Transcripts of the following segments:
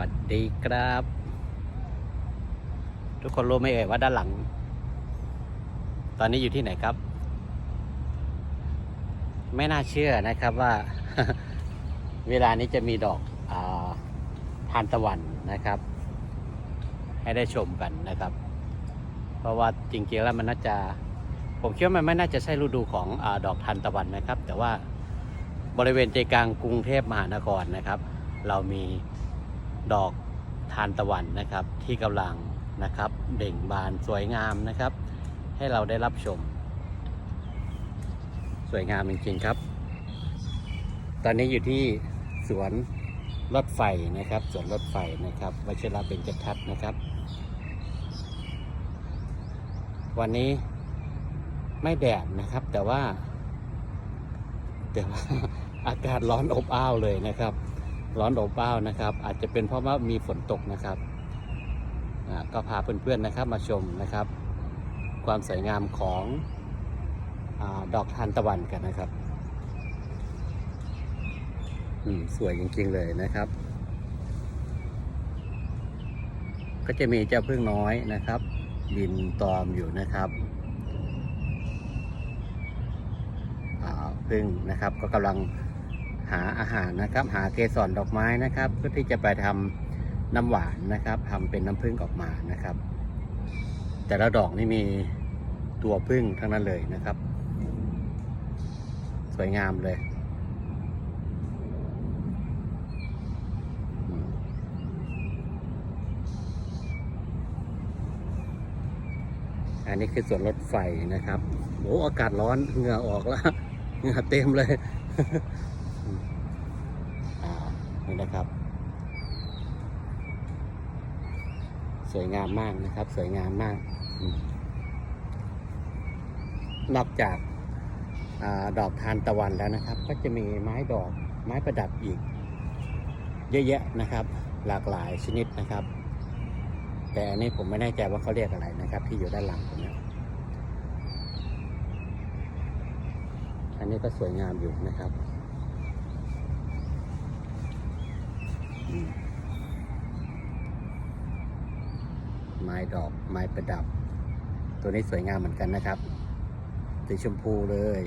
วัสดีครับ ทุกคนรู้ไหมเอ่ยว่าด้านหลัง ตอนนี้อยู่ที่ไหนครับ ไม่น่าเชื่อนะครับว่า เวลานี้จะมีดอกอทานตะวันนะครับ ให้ได้ชมกันนะครับ เพราะว่าจริงๆแล้วมันน่าจะ ผมคิดว่ามันไม่น่าจะใช่ฤดูของอดอกทานตะวันนะครับ แต่ว่าบริเวณใจกลางกรุงเทพมหานครนะครับ เรามี ดอกทานตะวันนะครับที่กำลังนะครับเบ่งบานสวยงามนะครับ ให้เราได้รับชม สวยงามจริงๆครับ ตอนนี้อยู่ที่สวนรถไฟนะครับสวนรถไฟนะครับวชิระเบญจทัศน์นะครับ วันนี้ไม่แดดนะครับ แต่ว่าแต่ว่าอากาศร้อนอบอ้าวเลยนะครับ ร้อนอบอ้าวนะครับ อาจจะเป็นเพราะว่ามีฝนตกนะครับอ่าก็พาเพื่อนๆนะครับมาชมนะครับ ความสวยงามของอดอกทานตะวันกันนะครับอืมสวยจริงๆเลยนะครับ ก็จะมีเจ้าพึ่งน้อยนะครับ บินตอมอยู่นะครับอ่าพึ่งนะครับก็กำลัง หาอาหารนะครับ หาเกสรดอกไม้นะครับ เพื่อที่จะไปทำน้ำหวานนะครับทำเป็นน้ำพึ่งออกมานะครับ แต่ละดอกนี่มีตัวพึ่งทั้งนั้นเลยนะครับ สวยงามเลยอันนี้คือส่วนรถไฟนะครับ โอ้อากาศร้อน เหงื่อออกแล้ว เหงื่อเต็มเลย นี่นะครับ สวยงามมากนะครับ สวยงามมาก นอกจากอาดอกทานตะวันแล้วนะครับ ก็จะมีไม้ดอกไม้ประดับอีก เยอะแยะนะครับ หลากหลายชนิดนะครับ แต่อันนี้ผมไม่แน่ใจว่าเขาเรียกอะไรนะครับ ที่อยู่ด้านหลังผมเนี่ยอันนี้ก็สวยงามอยู่นะครับอืม ไม้ดอกไม้ประดับ ตัวนี้สวยงามเหมือนกันนะครับสีชมพูเลย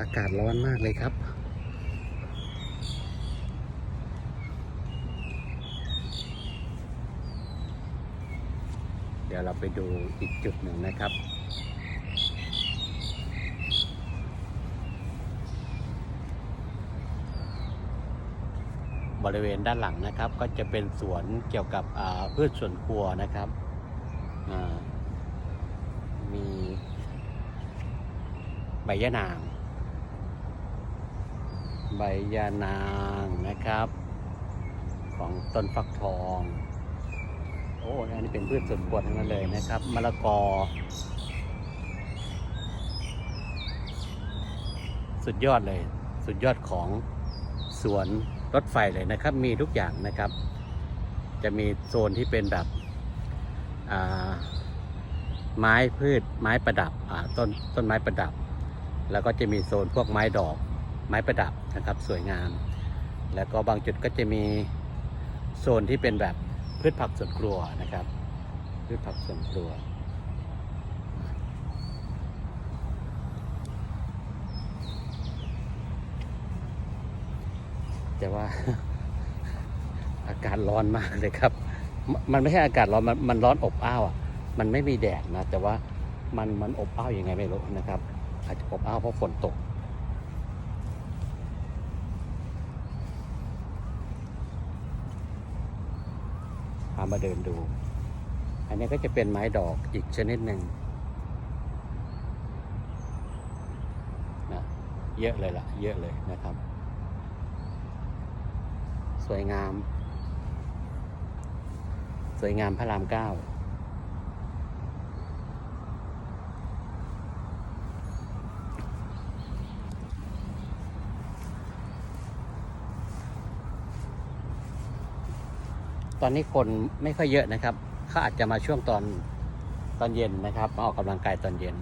อากาศร้อนมากเลยครับ เดี๋ยวเราไปดูอีกจุดหนึ่งนะครับ บริเวณด้านหลังนะครับ ก็จะเป็นสวนเกี่ยวกับพืชสวนครัวนะครับมีใบยะนาง ใบยานางนะครับ ของต้นฟักทอง อ้อันนี้เป็นพืชสวนครัวทั้งนั้นเลยนะครับมะละกอ สุดยอดเลย สุดยอดของสวนรถไฟเลยนะครับ มีทุกอย่างนะครับ จะมีโซนที่เป็นแบบไม้พืชไม้ประดับต้นต้นไม้ประดับ แล้วก็จะมีโซนพวกไม้ดอกไม้ประดับนะครับ สวยงาม แล้วก็บางจุดก็จะมีโซนที่เป็นแบบ พืชผักสวนครัวนะครับ พืชผักสวนครัว แต่ว่าอากาศร้อนมากเลยครับ มันไม่ใช่อากาศร้อน มันมันร้อนอบอ้าวอะ มันไม่มีแดดนะ แต่ว่ามันมันอบอ้าวยังไงไม่รู้นะครับ อาจจะอบอ้าวเพราะฝนตก พามาเดินดู อันนี้ก็จะเป็นไม้ดอกอีกชนิดหนึ่งนะเยอะเลยล่ะ เยอะเลยนะครับ สวยงาม สวยงามพระรามเก้า ต อนนี้คนไม่ค่อยเยอะนะครับเขาอาจจะมาช่วงตอนตอนเย็นนะครับมาออกกำลังกายตอนเย็น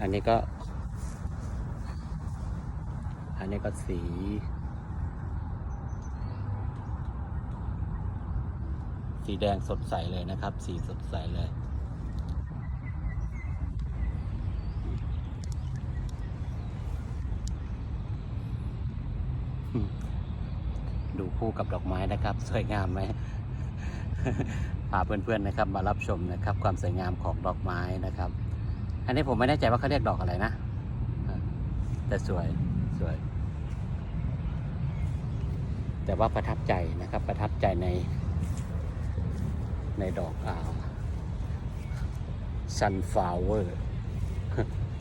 อันนี้ก็ นนี้ก็สี สีแดงสดใสเลยนะครับ สีสดใสเลย ดูคู่กับดอกไม้นะครับ สวยงามไหมพาเพื่อนๆนะครับ มารับชมนะครับ ความสวยงามของดอกไม้นะครับ อันนี้ผมไม่แน่ใจว่าเขาเรียกดอกอะไรนะอะแต่สวย สวย แต่ว่าประทับใจนะครับประทับใจในในดอกอ่า sunflower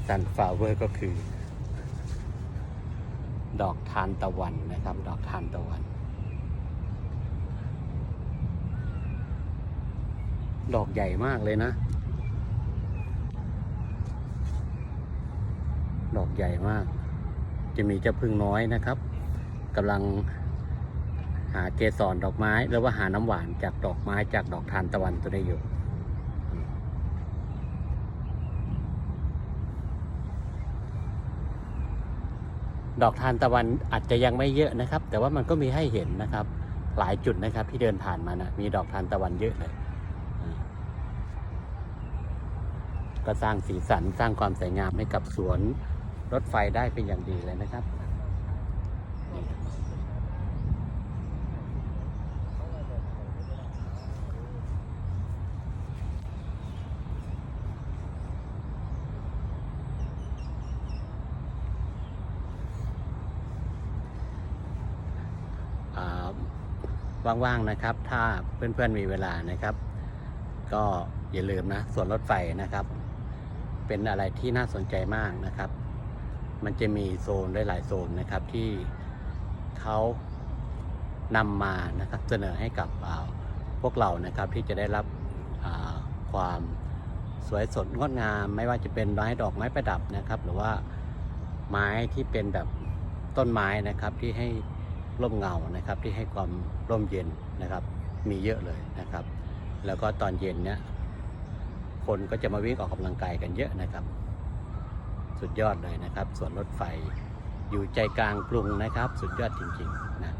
sunflower ก็คือ ดอกทานตะวันนะครับ ดอกทานตะวัน ดอกใหญ่มากเลยนะ ดอกใหญ่มาก จะมีเจ้าพึ่งน้อยนะครับกำลัง หาเกสรดอกไม้ หรือว่าหาน้ำหวานจากดอกไม้จากดอกทานตะวันตัวนี้อยู่ ดอกทานตะวันอาจจะยังไม่เยอะนะครับ แต่ว่ามันก็มีให้เห็นนะครับ หลายจุดนะครับที่เดินผ่านมานะมีดอกทานตะวันเยอะเลยก็สร้างสีสันสร้างความสวยงามให้กับสวนรถไฟได้เป็นอย่างดีเลยนะครับนี่อ่า ว่างๆนะครับ ถ้าเพื่อนๆมีเวลานะครับ ก็อย่าลืมนะส่วนรถไฟนะครับ เป็นอะไรที่น่าสนใจมากนะครับ มันจะมีโซนหลายๆโซนนะครับที่เขานำมานะครับเสนอให้กับอ่าพวกเรานะครับที่จะได้รับความสวยสดงดงาม ไม่ว่าจะเป็นไม้ดอกไม้ประดับนะครับ หรือว่าไม้ที่เป็นแบบต้นไม้นะครับที่ให้ ร่มเงานะครับที่ให้ความร่มเย็นนะครับ มีเยอะเลยนะครับ แล้วก็ตอนเย็นเนี้ยคนก็จะมาวิ่งออกกำลังกายกันเยอะนะครับ สุดยอดเลยนะครับส่วนรถไฟอยู่ใจกลางกรุงนะครับ สุดยอดจริงๆนะ